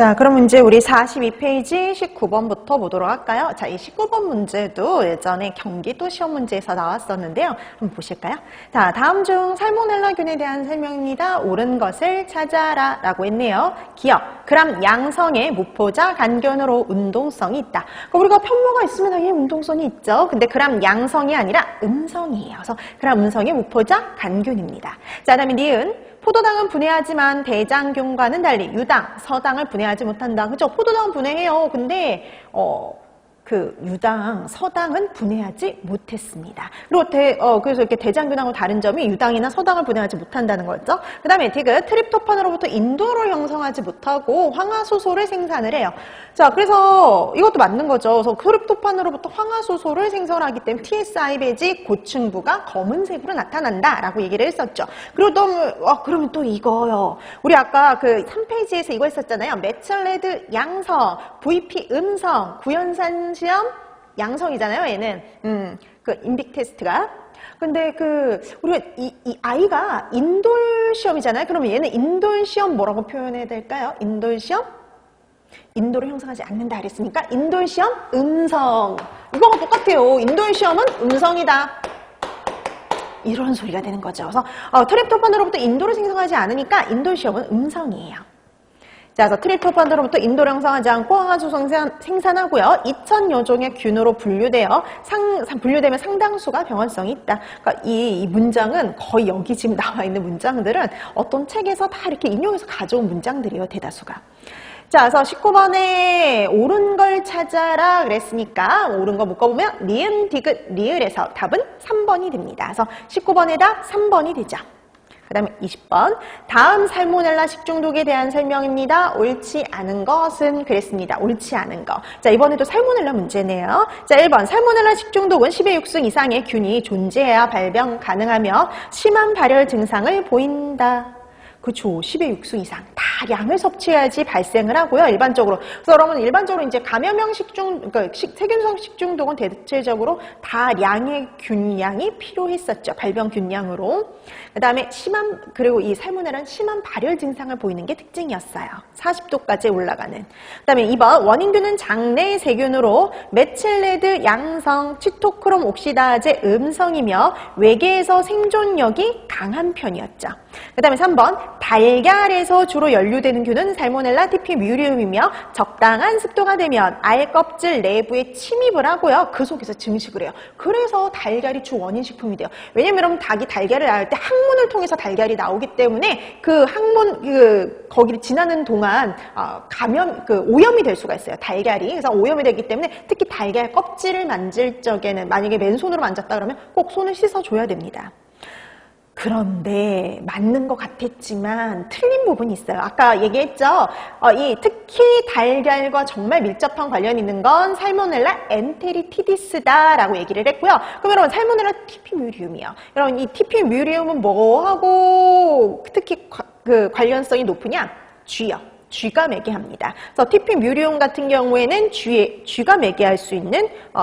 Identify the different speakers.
Speaker 1: 자, 그럼 이제 우리 42페이지 19번부터 보도록 할까요? 자, 이 19번 문제도 예전에 경기도 시험 문제에서 나왔었는데요. 한번 보실까요? 자, 다음 중 살모넬라균에 대한 설명입니다. 옳은 것을 찾아라 라고 했네요. 기억, 그람 양성의 무포자 간견으로 운동성이 있다. 그러니까 우리가 편모가 있으면 당연히 운동성이 있죠. 근데 그람 양성이 아니라 음성이에요. 그래서 그람 음성의 무포자 간균입니다. 자, 다음에 니은. 포도당은 분해하지만 대장균과는 달리 유당, 서당을 분해하지 못한다. 그죠? 포도당은 분해해요. 근데 어, 그 유당, 서당은 분해하지 못했습니다. 그리고 대, 어, 그래서 이렇게 대장균하고 다른 점이 유당이나 서당을 분해하지 못한다는 거죠. 그 다음에 디귿, 트립토판으로부터 인도를 형성하지 못하고 황화소소를 생산을 해요. 자, 그래서 이것도 맞는 거죠. 그래서 트립토판으로부터 황화소소를 생성하기 때문에 TSI 배지 고층부가 검은색으로 나타난다라고 얘기를 했었죠. 그리고 또, 어, 그러면 또 이거요. 우리 아까 그 3페이지에서 이거 했었잖아요. 메첼레드 양성, VP 음성, 구연산 시험 양성이잖아요. 얘는 음, 그 인빅 테스트가. 근데 그 우리가 이, 이 아이가 인돌 시험이잖아요. 그러면 얘는 인돌 시험 뭐라고 표현해야 될까요? 인돌 시험 인도를 형성하지 않는다 그랬으니까 인돌 시험 음성 이거가 똑같아요. 인돌 시험은 음성이다. 이런 소리가 되는 거죠. 그래서 어, 트립토판으로부터 인도를 생성하지 않으니까 인돌 시험은 음성이에요. 자, 그래서 트립토판으로부터 인도를 형성하지 않고 황화수 생산, 생산하고요. 2천여 종의 균으로 분류되어 상, 분류되면 상당수가 병원성이 있다. 그러니까 이, 이 문장은 거의 여기 지금 나와 있는 문장들은 어떤 책에서 다 이렇게 인용해서 가져온 문장들이에요. 대다수가. 자, 그래서 19번에 옳은 걸 찾아라 그랬으니까 옳은 거 묶어보면 리은, 디귿, 리을에서 답은 3번이 됩니다. 그래서 19번에다 3번이 되죠. 그 다음에 20번 다음 살모넬라 식중독에 대한 설명입니다. 옳지 않은 것은 그랬습니다. 옳지 않은 거. 자 이번에도 살모넬라 문제네요. 자 1번 살모넬라 식중독은 10의 6승 이상의 균이 존재해야 발병 가능하며 심한 발열 증상을 보인다. 그렇죠. 10의 6수 이상 다 양을 섭취해야지 발생을 하고요. 일반적으로. 그래서 여러분 일반적으로 이제 감염형 식중, 그러니까 식, 세균성 식중독은 대체적으로 다 양의 균량이 필요했었죠. 발병 균량으로. 그 다음에 심한 그리고 이 살모넬라는 심한 발열 증상을 보이는 게 특징이었어요. 40도까지 올라가는. 그 다음에 2번 원인균은 장내 세균으로 메칠레드 양성 치토크롬 옥시다제 음성이며 외계에서 생존력이 강한 편이었죠. 그 다음에 3번 달걀에서 주로 연류되는 균은 살모넬라 티피뮤리움이며 적당한 습도가 되면 알 껍질 내부에 침입을 하고요. 그 속에서 증식을 해요. 그래서 달걀이 주 원인 식품이 돼요. 왜냐면 여러분 닭이 달걀을 낳을 때 항문을 통해서 달걀이 나오기 때문에 그 항문 그 거기를 지나는 동안 어, 감염 그 오염이 될 수가 있어요. 달걀이 그래서 오염이 되기 때문에 특히 달걀 껍질을 만질 적에는 만약에 맨손으로 만졌다 그러면 꼭 손을 씻어줘야 됩니다. 그런데 맞는 것 같았지만 틀린 부분이 있어요. 아까 얘기했죠. 어, 이 특히 달걀과 정말 밀접한 관련이 있는 건 살모넬라 엔테리티디스다라고 얘기를 했고요. 그럼 여러분 살모넬라 티피뮤리움이요. 여러분 이 티피뮤리움은 뭐하고 특히 과, 그 관련성이 높으냐? 쥐요. 쥐가 매개합니다. 그래서 티피뮤리움 같은 경우에는 쥐, 쥐가 매개할 수 있는 어,